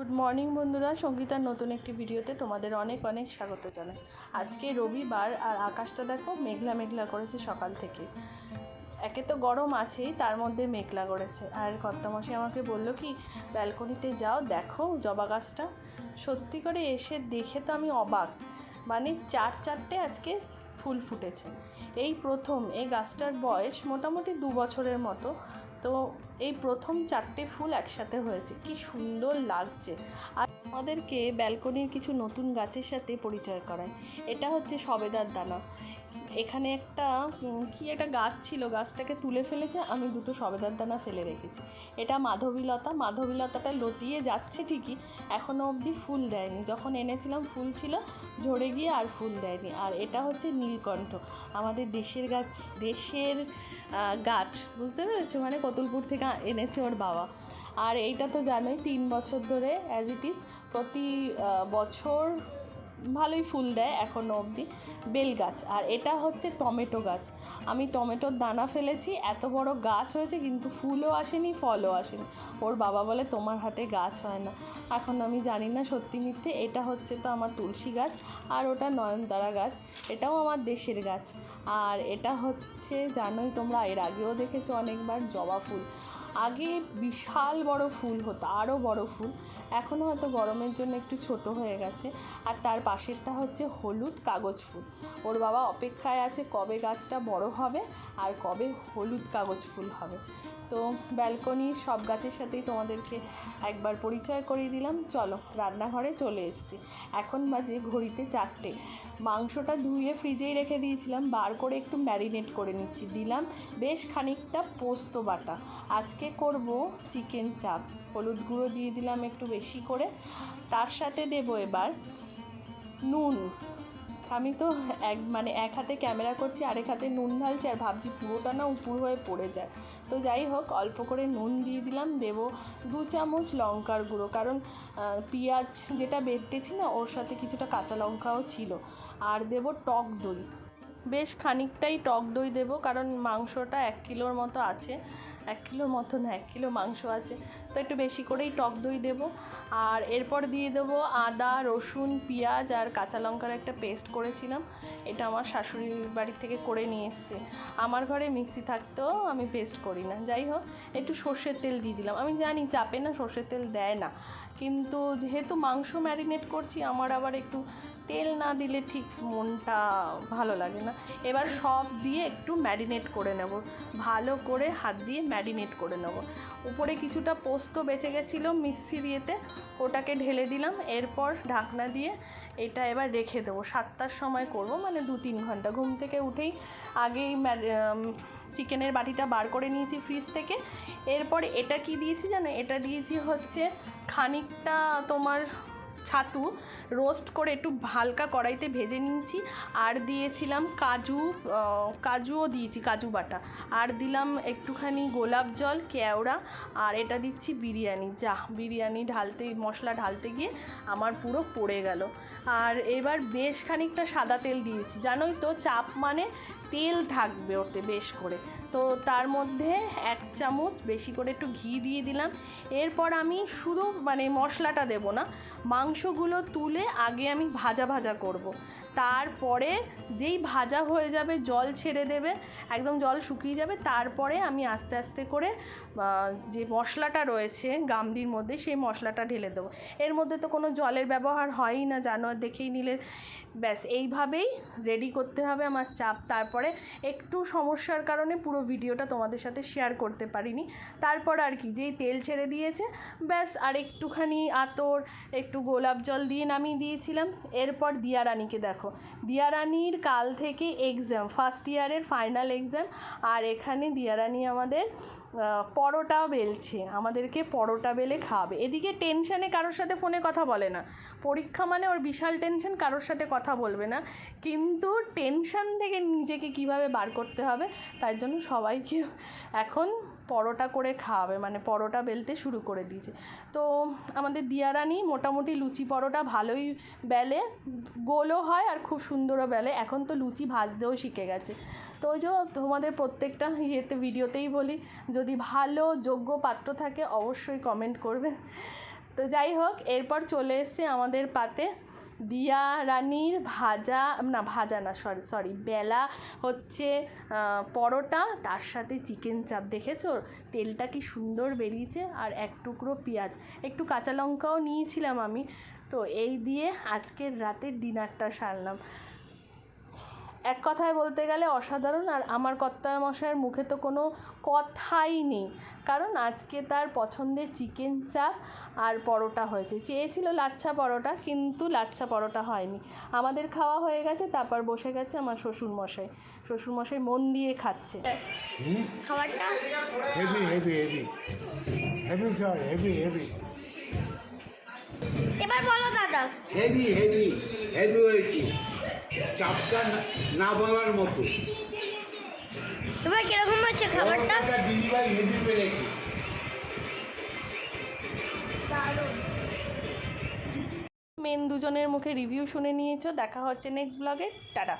Good morning বন্ধুরা, সঙ্গীতার নতুন একটি ভিডিওতে তোমাদের অনেক অনেক স্বাগত জানাই। আজকে রবিবার আর আকাশটা দেখো মেঘলা মেঘলা করেছে সকাল থেকে। একে তো গরম আছেই, তার মধ্যে মেঘলা করেছে। আর কর্তামশাই আমাকে বলল কি, ব্যালকনিতে যাও, দেখো জবা গাছটা। সত্যি করে এসে দেখে তো আমি অবাক। মানে চার চারটে আজকে ফুল ফুটেছে। এই প্রথম, এই গাছটার বয়স মোটামুটি দু বছরের মতো। তো এই প্রথম চারটে ফুল একসাথে হয়েছে। কি সুন্দর লাগছে। আর আমাদেরকে ব্যালকনির কিছু নতুন গাছের সাথে পরিচয় করায়। এটা হচ্ছে সবেদার দানা। এখানে একটা কি একটা গাছ ছিল, গাছটাকে তুলে ফেলেছে, আমি দুটো সবেদার দানা ফেলে রেখেছি। এটা মাধবীলতা, মাধবীলতাটা লতিয়ে যাচ্ছে ঠিকই এখনও অবধি ফুল দেয়নি। যখন এনেছিলাম, ফুল ছিল, ঝরে গিয়ে আর ফুল দেয়নি। আর এটা হচ্ছে নীলকণ্ঠ। আমাদের দেশের গাছ, দেশের গাছ। বুঝতে পেরেছ? মানে কতুলপুর থেকে এনেছে ওর বাবা। আর এইটা তো জানোই, তিন বছর ধরে অ্যাজ ইট ইজ প্রতি বছর ভালোই ফুল দেয় এখনও অবধি। বেল গাছ, আর এটা হচ্ছে টমেটো গাছ। আমি টমেটোর দানা ফেলেছি, এত বড় গাছ হয়েছে কিন্তু ফুলও আসেনি, ফলও আসেনি। ওর বাবা বলে, তোমার হাতে গাছ হয় না। এখন আমি জানি না সত্যি মিথ্যে, এটা হচ্ছে তো আমার তুলসী গাছ, আর ওটা নয়নতারা গাছ, এটাও আমার দেশের গাছ। আর এটা হচ্ছে, জানোই তোমরা, এর আগেও দেখেছ অনেকবার, জবা ফুল। আগে বিশাল বড় ফুল হতো আরও বড় ফুল। এখনও হয়তো গরমের জন্য একটু ছোট হয়ে গেছে। আর তার পাশেরটা হচ্ছে হলুদ কাগজ ফুল। ওর বাবা অপেক্ষায় আছে কবে গাছটা বড় হবে আর কবে হলুদ কাগজ ফুল হবে। তো ব্যালকনির সব গাছের সাথেই তোমাদেরকে একবার পরিচয় করিয়ে দিলাম। চলো, রান্নাঘরে চলে এসেছি। এখন বাজে ঘড়িতে চারটে। মাংসটা ধুয়ে ফ্রিজেই রেখে দিয়েছিলাম, বার করে একটু ম্যারিনেট করে নিচ্ছি। দিলাম বেশ খানিকটা পোস্ত বাটা। আজকে করব চিকেন চাপ। হলুদ গুঁড়ো দিয়ে দিলাম একটু বেশি করে। তার সাথে দেবো এবার নুন। আমি তো এক মানে এক হাতে ক্যামেরা করছি, আরেক হাতে নুন ঢালছি আর ভাবছি পুরোটা না উপুর হয়ে পড়ে যায়। তো যাই হোক, অল্প করে নুন দিয়ে দিলাম, দেব দু চামচ লঙ্কার গুঁড়ো। কারণ পেঁয়াজ যেটা বেটেছি না, ওর সাথে কিছুটা কাঁচা লঙ্কাও ছিল। আর দেব টক দই। বেশ খানিকটাই টক দই দেবো, কারণ মাংসটা এক কিলোর মতো আছে। এক কিলোর মতো না, এক কিলো মাংস আছে। তো একটু বেশি করেই টক দই দেবো। আর এরপর দিয়ে দেবো আদা, রসুন, পেঁয়াজ আর কাঁচা লঙ্কার একটা পেস্ট করেছিলাম। এটা আমার শাশুড়ির বাড়ি থেকে করে নিয়ে এসছে। আমার ঘরে মিক্সি থাকতেও আমি পেস্ট করি না। যাই হোক, একটু সর্ষের তেল দিয়ে দিলাম। আমি জানি চাপে না, সর্ষের তেল দেয় না। কিন্তু যেহেতু মাংস ম্যারিনেট করছি, আমার আবার একটু তেল না দিলে ঠিক মনটা ভালো লাগে না। এবার সব দিয়ে একটু ম্যারিনেট করে নেব। ভালো করে হাত দিয়ে ম্যারিনেট করে নেব। উপরে কিছুটা পোস্ত বেঁচে গেছিল মিক্সির ইয়েতে ওটাকে ঢেলে দিলাম। এরপর ঢাকনা দিয়ে এটা এবার রেখে দেবো। সাতটার সময় করব মানে দু তিন ঘণ্টা। ঘুম থেকে উঠেই আগেই চিকেনের বাটিটা বার করে নিয়েছি ফ্রিজ থেকে। এরপর এটা কি দিয়েছি জানো? এটা দিয়েছি হচ্ছে খানিকটা তোমার ছাতু। রোস্ট করে একটু হালকা কড়াইতে ভেজে নিয়েছি। আর দিয়েছিলাম কাজু কাজুও দিয়েছি, কাজু বাটা। আর দিলাম একটুখানি গোলাপ জল, কেওড়া, আর এটা দিচ্ছি বিরিয়ানি। যা বিরিয়ানি ঢালতে, মশলা ঢালতে গিয়ে আমার পুরো পড়ে গেল। আর এবার বেশ খানিকটা সাদা তেল দিয়েছি। জানোই তো, চাপ মানে তেল থাকবে ওতে বেশ করে। তো তার মধ্যে এক চামচ বেশি করে একটু ঘি দিয়ে দিলাম। এরপর আমি শুধু মানে মশলাটা দেব না, মাংসগুলো তুলে আগে আমি ভাজা ভাজা করব। তারপরে যেই ভাজা হয়ে যাবে জল ছেড়ে দেবে, একদম জল শুকিয়ে যাবে, তারপরে আমি আস্তে আস্তে করে যে মশলাটা রয়েছে গামদির মধ্যে সেই মশলাটা ঢেলে দেবো। এর মধ্যে তো কোনো জলের ব্যবহার হয়ই না জানোয়ার দেখেই নিলে। ব্যাস, এইভাবেই রেডি করতে হবে আমার চাপ। তারপরে একটু সমস্যার কারণে পুরো ভিডিওটা তোমাদের সাথে শেয়ার করতে পারিনি। তারপর আর কি, যেই তেল ছেড়ে দিয়েছে, ব্যাস, আর একটুখানি আতর, একটু গোলাপ জল দিয়ে নামিয়ে দিয়েছিলাম। এরপর দিয়া রানীকে দেখো। দিয়া রানীর কাল থেকে এক্সাম ফার্স্ট ইয়ারের ফাইনাল এক্সাম আর এখানে দিয়া রানী আমাদের পরোটা বেলছে। আমাদেরকে পরোটা বেলে খাওয়াবে। এদিকে টেনশানে কারোর সাথে ফোনে কথা বলে না। পরীক্ষা মানে ওর বিশাল টেনশন কারোর সাথে কথা বলবে না। কিন্তু টেনশন থেকে নিজেকে কীভাবে বার করতে হবে তাই জন্য সবাইকে এখন পরোটা করে খাওয়াবে মানে পরোটা বেলতে শুরু করে দিয়েছে। তো আমাদের দিয়ারানি মোটামুটি লুচি পরোটা ভালোই বেলে, গোলও হয় আর খুব সুন্দরও বেলে। এখন তো লুচি ভাজতেও শিখে গেছে। তো ওই যে তোমাদের প্রত্যেকটা ইয়েতে, ভিডিওতেই বলি, যদি ভালো, যোগ্য পাত্র থাকে অবশ্যই কমেন্ট করবে। তো যাই হোক, এরপর চলে এসছে আমাদের পাতে দিয়া রানীর ভাজা, না ভাজা না সরি সরি বেলা হচ্ছে পরোটা, তার সাথে চিকেন চাপ দেখেছ? তেলটা কি সুন্দর বেরিয়েছে, আর এক টুকরো পেঁয়াজ। একটু কাঁচা লঙ্কাও নিয়েছিলাম আমি, তো এই দিয়ে আজকের রাতের ডিনারটা সারলাম। এক কথায় বলতে গেলে অসাধারণ আর আমার কর্তার মশাইয়ের মুখে তো কোনো কথাই নেই। কারণ আজকে তার পছন্দের চিকেন চাপ আর পরোটা হয়েছে। চেয়েছিল লাচ্ছা পরোটা কিন্তু লাচ্ছা পরোটা হয়নি। আমাদের খাওয়া হয়ে গেছে তারপর বসে গেছে আমার শ্বশুর মশাই। শ্বশুর মশাই মন দিয়ে খাচ্ছে। খাবারটা? Heavy heavy heavy heavy heavy heavy এবার বলো দাদা। হেভি হেভি হেভি হয়েছে। চাপটা না- না বলার মতো। এবার কীরকম হয়েছে খাবারটা? ডিলিভারি হেভি পেরেছে মেন দুজনের মুখে রিভিউ শুনে নিয়েছো। দেখা হচ্ছে নেক্সট ব্লগে টাটা।